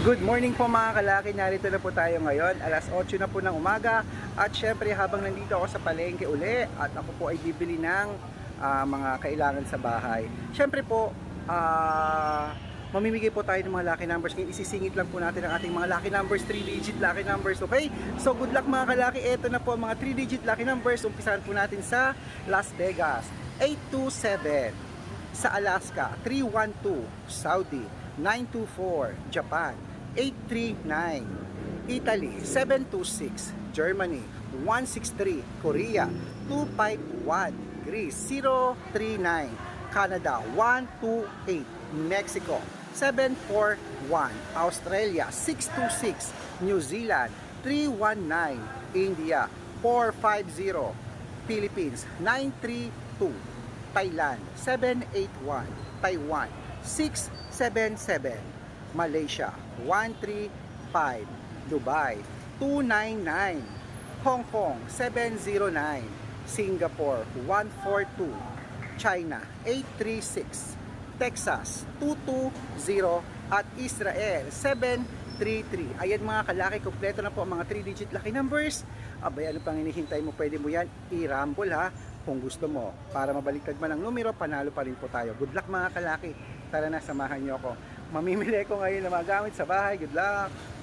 Good morning po mga kalaki, narito na po tayo ngayon, alas 8 na po ng umaga. At syempre habang nandito ako sa palengke uli at ako po ay bibili ng ah, mga kailangan sa bahay. Syempre po, ah, mamimigay po tayo ng mga lucky numbers. Ngayon, isisingit lang po natin ang ating mga lucky numbers, 3 digit lucky numbers, okay? So good luck mga kalaki, ito na po ang mga 3 digit lucky numbers, umpisahan po natin sa Las Vegas, 827, sa Alaska 312 Saudi 924 Japan. 839 Italy. 726 Germany. 163 Korea. 251 Greece. 039 Canada. 128 Mexico. 741 Australia. 626 New Zealand. 319 India. 450 Philippines. 932 Thailand. 781 Taiwan 677 Malaysia 135 Dubai 299 Hong Kong 709 Singapore 142 China 836 Texas 220 at Israel 733 Ayan mga kalaki, kompleto na po ang mga 3 digit lucky numbers. Abay, ano pang hinihintay mo? Pwede mo yan i-rumble ha kung gusto mo. Para mabaliktad man ang numero, panalo pa rin po tayo. Good luck mga kalaki. Tara na, samahan niyo ako. Mamimili ko ngayon ng mga gamit sa bahay. Good luck!